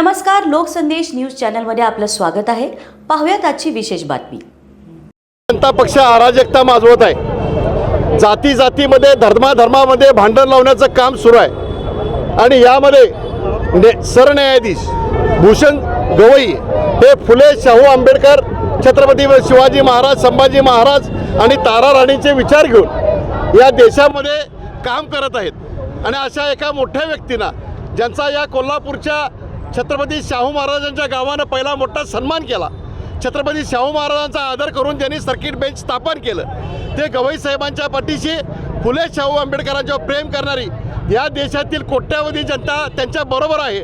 नमस्कार लोकसंदेश न्यूज चॅनलमध्ये आपलं स्वागत आहे. पाहुयात आजची विशेष बातमी. जनता पक्ष अराजकता माजवत आहे. जाती जातीमध्ये धर्माधर्मामध्ये भांडण लावण्याचं काम सुरू आहे. आणि यामध्ये सरन्यायाधीश भूषण गवई हे फुले शाहू आंबेडकर छत्रपती शिवाजी महाराज संभाजी महाराज आणि तारा राणीचे विचार घेऊन या देशामध्ये काम करत आहेत. आणि अशा एका मोठ्या व्यक्तींना ज्यांचा या कोल्हापूरच्या छत्रपती शाहू महाराजांच्या गावानं पहिला मोठा सन्मान केला. छत्रपती शाहू महाराजांचा आदर करून त्यांनी सर्किट बेंच स्थापन केलं. ते गवई साहेबांच्या पाठीशी फुले शाहू आंबेडकरांच्यावर प्रेम करणारी या देशातील कोट्यावधी जनता त्यांच्या बरोबर आहे.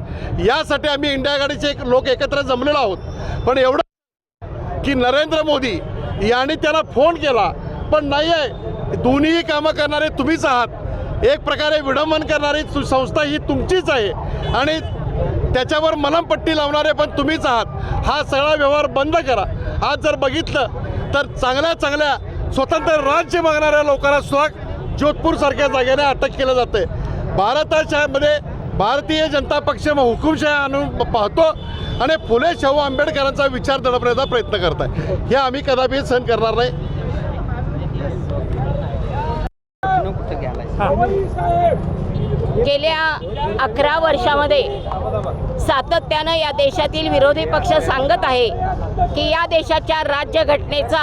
यासाठी आम्ही इंडिया गाडीचे एक लोक एकत्र जमलेलो आहोत. पण एवढं की नरेंद्र मोदी यांनी त्यांना फोन केला पण नाही आहे दोन्हीही कामं करणारे तुम्हीच आहात. एक प्रकारे विडंबन करणारी संस्था ही तुमचीच आहे. आणि त्याच्यावर मलमपट्टी लावणारे पण तुम्हीच आहात. हा सगळा व्यवहार बंद करा. आज जर बघितलं तर चांगल्या चांगल्या स्वतंत्र राज्य मागणाऱ्या लोकांना सुद्धा जोधपूरसारख्या जागेने अटक केलं जाते भारताच्यामध्ये भारतीय जनता पक्ष मग हुकुमशाही आणून पाहतो आणि फुले शाहू आंबेडकरांचा विचार दडपण्याचा प्रयत्न करत आहे हे आम्ही कदापि सहन करणार नाही. गेल्या अकरा वर्षामध्ये सातत्यानं या देशातील विरोधी पक्ष सांगत आहे की या देशाच्या राज्यघटनेचा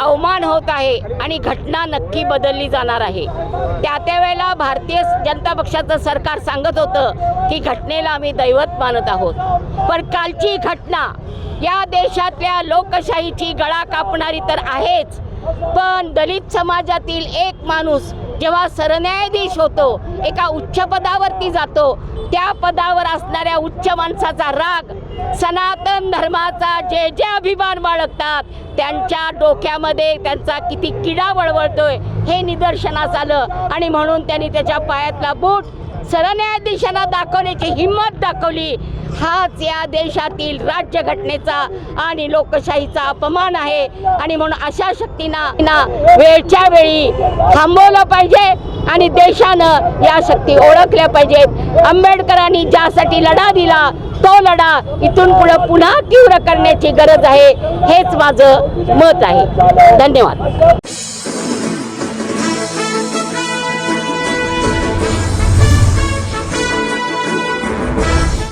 अवमान होत आहे आणि घटना नक्की बदलली जाणार आहे. त्या त्यावेळेला भारतीय जनता पक्षाचं सरकार सांगत होतं की घटनेला आम्ही दैवत मानत आहोत. पण कालची घटना या देशातल्या लोकशाहीची गळा कापणारी तर आहेच. पण दलित समाजातील एक माणूस जेव्हा सरन्यायाधीश होतो एका उच्च पदावरती जातो त्या पदावर असणाऱ्या उच्च माणसाचा राग सनातन धर्माचा जे जे अभिमान बाळगतात त्यांच्या डोक्यामध्ये त्यांचा किती किडा वळवळतोय हे निदर्शनास आलं. आणि म्हणून त्यांनी त्याच्या पायातला बूट सरन्यायाधीशांना दाखवण्याची हिंमत दाखवली. हाच या देशातील राज्यघटनेचा आणि लोकशाहीचा अपमान आहे. आणि म्हणून अशा शक्तींना वेळच्या वेळी थांबवलं पाहिजे आणि देशानं या शक्ती ओळखल्या पाहिजेत. आंबेडकरांनी ज्यासाठी लढा दिला तो लढा इथून पुढे पुन्हा तीव्र करण्याची गरज आहे. हेच माझं मत आहे. धन्यवाद.